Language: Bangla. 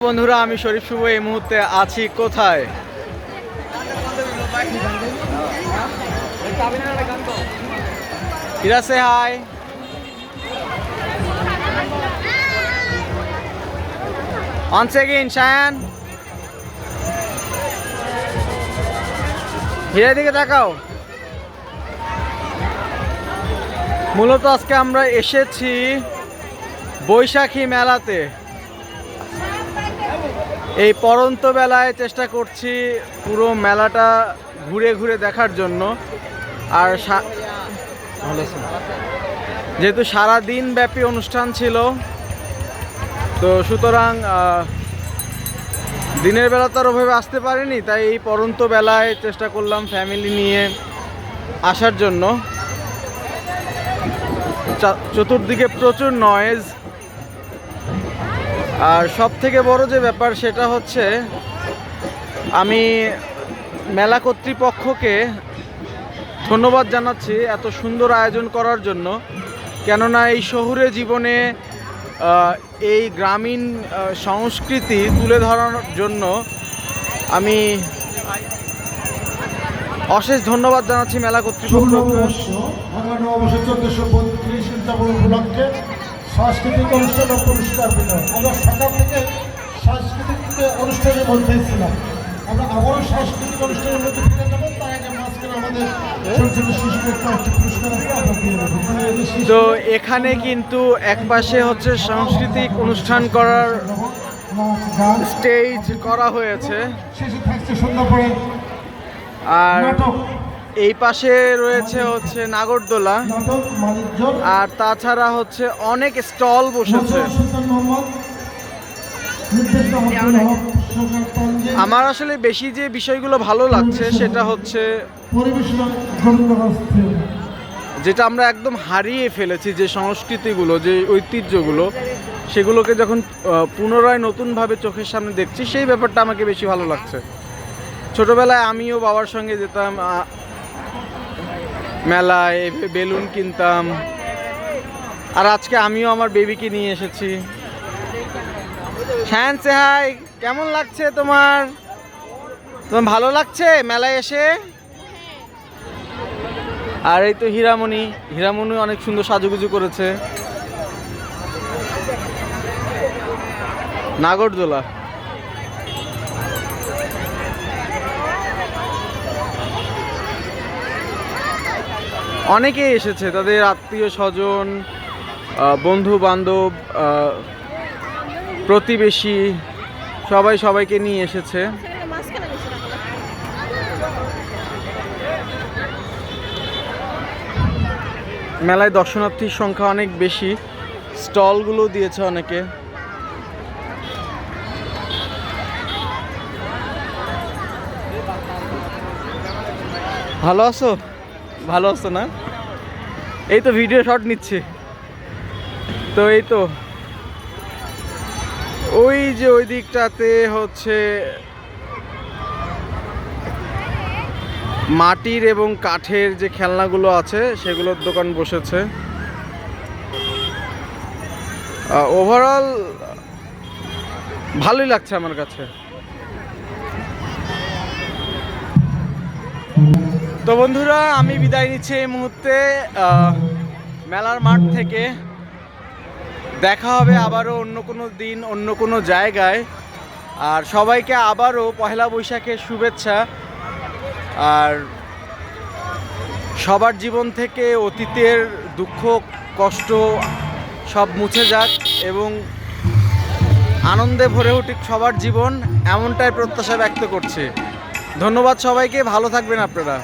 বন্ধুরা আমি শরীফ শুভ এই মুহূর্তে আছি কোথায়? কিরা সে হাই Once again, Shayan. হিরের দিকে তাকাও। মূলত আজকে আমরা এসেছি বৈশাখী মেলাতে। এই পরন্ত বেলায় চেষ্টা করছি পুরো মেলাটা ঘুরে ঘুরে দেখার জন্য। আর যেহেতু সারা দিন ব্যাপী অনুষ্ঠান ছিল, তো সুতরাং দিনের বেলা তো আর ওভাবে আসতে পারিনি, তাই এই পরন্ত বেলায় চেষ্টা করলাম ফ্যামিলি নিয়ে আসার জন্য। চতুর্দিকে প্রচুর নয়েজ আর সব থেকে বড় যে ব্যাপার সেটা হচ্ছে, আমি মেলা কর্তৃপক্ষকে ধন্যবাদ জানাচ্ছি এত সুন্দর আয়োজন করার জন্য। কেননা এই শহুরে জীবনে এই গ্রামীণ সংস্কৃতি তুলে ধরার জন্য আমি অশেষ ধন্যবাদ জানাচ্ছি মেলা বত্রিশ উপলক্ষে। সাংস্কৃতিক অনুষ্ঠান ও পুরস্কার বিতরণ। আমরা সকাল থেকে সাংস্কৃতিক অনুষ্ঠানের মধ্যেই ছিলাম। আমরা আবারও সাংস্কৃতিক অনুষ্ঠানের মধ্যে ফিরে যাব। তার আগে মাঝখানে আমাদের তো এখানে কিন্তু একপাশে হচ্ছে সাংস্কৃতিক অনুষ্ঠান করার স্টেজ করা হয়েছে। আর এই পাশে রয়েছে হচ্ছে নাগরদোলা আর তাছাড়া হচ্ছে অনেক স্টল বসেছে আমার আসলে বেশি যে বিষয়গুলো ভালো লাগছে সেটা হচ্ছে। যেটা আমরা একদম হারিয়ে ফেলেছি, যে সংস্কৃতিগুলো, যে ঐতিহ্যগুলো, সেগুলোকে যখন পুনরায় নতুনভাবে চোখের সামনে দেখছি, সেই ব্যাপারটা আমাকে বেশি ভালো লাগছে ছোটবেলায় আমিও বাবার সঙ্গে যেতাম মেলায়, বেলুন কিনতাম। আর আজকে আমিও আমার বেবিকে নিয়ে এসেছি। হ্যাঁ হাই, কেমন লাগছে তোমার? তোমার ভালো লাগছে মেলায় এসে? আর এই তো হীরামণি হীরামণি অনেক সুন্দর সাজুগুজু করেছে। নাগরদোলা। অনেকেই এসেছে, তাদের আত্মীয় স্বজন বন্ধু বান্ধব প্রতিবেশী, সবাই সবাইকে নিয়ে এসেছে। মেলায় দর্শনার্থীর সংখ্যা অনেক বেশি, স্টলগুলো দিয়েছে অনেকে। ভালো আছো? ভালো আছো না? এই তো ভিডিও শট নিচ্ছে। তো এই তো। ওই যে ওই দিকটাতে হচ্ছে মাটির এবং কাঠের যে খেলনাগুলো আছে, সেগুলোর দোকান বসেছে। ওভারঅল ভালোই লাগছে আমার কাছে। তো বন্ধুরা, আমি বিদায় নিচ্ছি এই মুহূর্তে মেলার মাঠ থেকে। দেখা হবে আবারও অন্য কোনো দিন, অন্য কোনো জায়গায়। আর সবাইকে আবারও পহেলা বৈশাখের শুভেচ্ছা। আর সবার জীবন থেকে অতীতের দুঃখ, কষ্ট সব মুছে যাক এবং আনন্দে ভরে উঠুক সবার জীবন, এমনটাই প্রত্যাশা ব্যক্ত করছে। ধন্যবাদ সবাইকে, ভালো থাকবেন আপনারা।